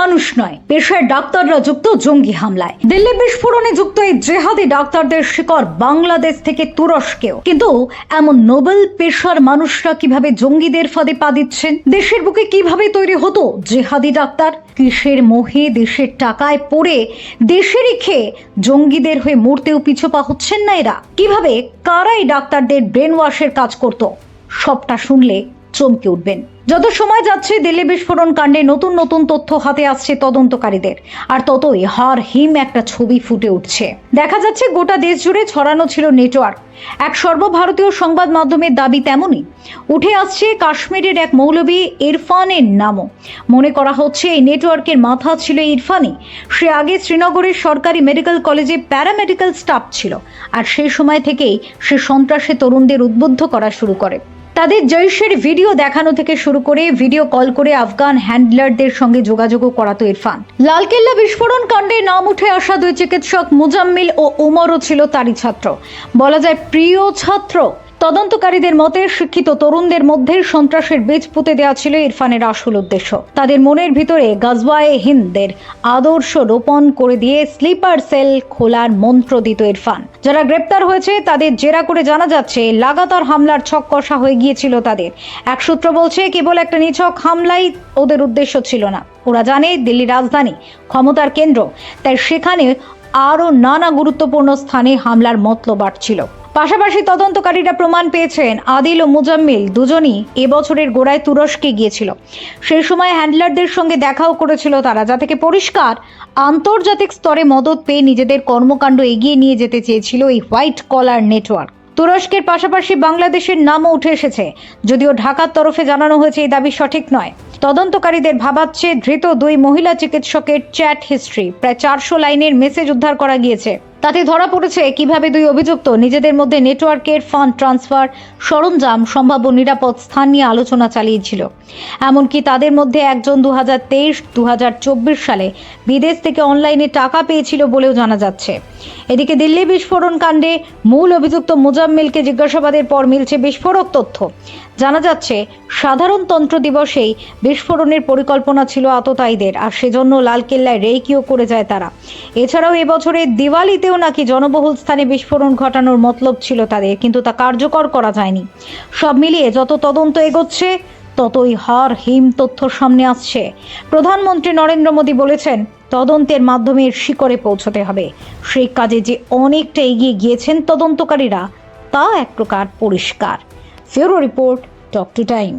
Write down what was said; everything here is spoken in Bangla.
মানুষ নয়, পেশায় ডাক্তাররা যুক্ত জঙ্গি হামলায়। দিল্লি বিস্ফোরণে যুক্ত এই জেহাদি ডাক্তারদের শিকড় বাংলাদেশ থেকে তুরস্কেও। কিন্তু এমন নোবেল পেশার মানুষরা কীভাবে জঙ্গিদের ফাঁদে পা দিচ্ছেন? দেশের বুকে কীভাবে তৈরি হতো জেহাদি ডাক্তার? কিসের মোহে দেশের টাকায় পড়ে দেশে রেখে জঙ্গিদের হয়ে মরতেও পিছু পা হচ্ছেন না এরা? কীভাবে কারাই ডাক্তারদের ব্রেন ওয়াশের কাজ করত? সবটা শুনলে চমকে উঠবেন। যত সময় যাচ্ছে দিল্লি বিস্ফোরণ কাণ্ডে নতুন নতুন তথ্য হাতে আসছে তদন্তকারীদের। আর ততই হার হিম একটা ছবি ফুটে উঠছে। দেখা যাচ্ছে গোটা দেশ জুড়ে ছড়ানো ছিল নেটওয়ার্ক। এক সর্বভারতীয় সংবাদ মাধ্যমের দাবি তেমনই। উঠে আসছে কাশ্মীরের এক মৌলবী ইরফানের নামও। মনে করা হচ্ছে এই নেটওয়ার্কের মাথা ছিল ইরফানই। সে আগে শ্রীনগরের সরকারি মেডিকেল কলেজে প্যারামেডিক্যাল স্টাফ ছিল। আর সেই সময় থেকেই সে সন্ত্রাসে তরুণদের উদ্বুদ্ধ করা শুরু করে। তাদের জৈশের ভিডিও দেখানো থেকে শুরু করে ভিডিও কল করে আফগান হ্যান্ডলারদের সঙ্গে যোগাযোগও করাতো ইরফান। লালকেল্লা বিস্ফোরণ কাণ্ডে নাম উঠে আসা দুই চিকিৎসক মুজাম্মিল ও উমরও ছিল তারই ছাত্র। বলা যায় প্রিয় ছাত্র। তদন্তকারীদের মতে শিক্ষিত তরুণদের মধ্যে সন্ত্রাসের বীজ পুঁতে দেওয়া ছিল ইরফানের আসল উদ্দেশ্য। তাদের মনের ভিতরে গজওয়ায়ে হিন্দদের আদর্শ রোপণ করে দিয়ে স্লিপার সেল খোলার মন্ত্র দিত ইরফান। যারা গ্রেপ্তার হয়েছে, তাদের জেরা করে জানা যাচ্ছে, লাগাতার হামলার ছক কষা হয়ে গিয়েছিল তাদের। এক সূত্র বলছে, কেবল একটা নিছক হামলাই ওদের উদ্দেশ্য ছিল না। ওরা জানে দিল্লি রাজধানী ক্ষমতার কেন্দ্র, তাই সেখানে আরও নানা গুরুত্বপূর্ণ স্থানে হামলার মতলব ছিল পাশাপাশি তদন্তকারীরা প্রমাণ পেয়েছেন আদিল ও মুজাম্মিল দুজনই এবছরের গোড়ায় তুরস্কে গিয়েছিল। সেই সময় হ্যান্ডলারদের সঙ্গে দেখাও করেছিল তারা, যা থেকে পরিষ্কার, আন্তর্জাতিক স্তরে মদত পেয়ে নিজেদের কর্মকাণ্ড এগিয়ে নিয়ে যেতে চেয়েছিল এই হোয়াইট কলার নেটওয়ার্ক। তুরস্কের পাশাপাশি বাংলাদেশের নামও উঠে এসেছে, যদিও ঢাকার তরফে জানানো হয়েছে এই দাবি সঠিক নয়। তদন্তকারীদের ভাবাচ্ছে, ধৃত দুই মহিলা চিকিৎসকের চ্যাট হিস্ট্রি, প্রায় চারশো লাইনের মেসেজ উদ্ধার করা গিয়েছে। তাতে ধরা পড়েছে কীভাবে দুই অভিযুক্ত নিজেদের মধ্যে নেটওয়ার্কের ফান্ড ট্রান্সফার সরঞ্জাম, সম্ভাব্য নিরাপদ স্থান নিয়ে আলোচনা চালিয়েছিল। এমনকি তাদের মধ্যে একজন দু হাজার তেইশ দু হাজার চব্বিশ সালে বিদেশ থেকে অনলাইনে টাকা পেয়েছিল বলেও জানা যাচ্ছে। এদিকে দিল্লি বিস্ফোরণ কাণ্ডে মূল অভিযুক্ত মুজাম্মিলকে জিজ্ঞাসাবাদের পর মিলছে বিস্ফোরক তথ্য। জানা যাচ্ছে সাধারণতন্ত্র দিবসেই বিস্ফোরণের পরিকল্পনা ছিল আততায়ীদের, আর সেজন্য লালকেল্লায় রেইকিও করে যায় তারা। এছাড়াও এবছরের দিওয়ালিতেও নাকি জনবহুল স্থানে বিস্ফোরণ ঘটানোর মতলব ছিল তাদের, কিন্তু তা কার্যকর করা যায়নি। সব মিলিয়ে যত তদন্ত এগোচ্ছে, ততই হার হিম তথ্য সামনে আসছে। প্রধানমন্ত্রী নরেন্দ্র মোদী বলেছেন, তদন্তের মাধ্যমে এর শিকড়ে পৌঁছতে হবে। সেই কাজে যে অনেকটা এগিয়ে গিয়েছেন তদন্তকারীরা, তা এক প্রকার পরিষ্কার। ফেরো রিপোর্ট টক টু টাইম।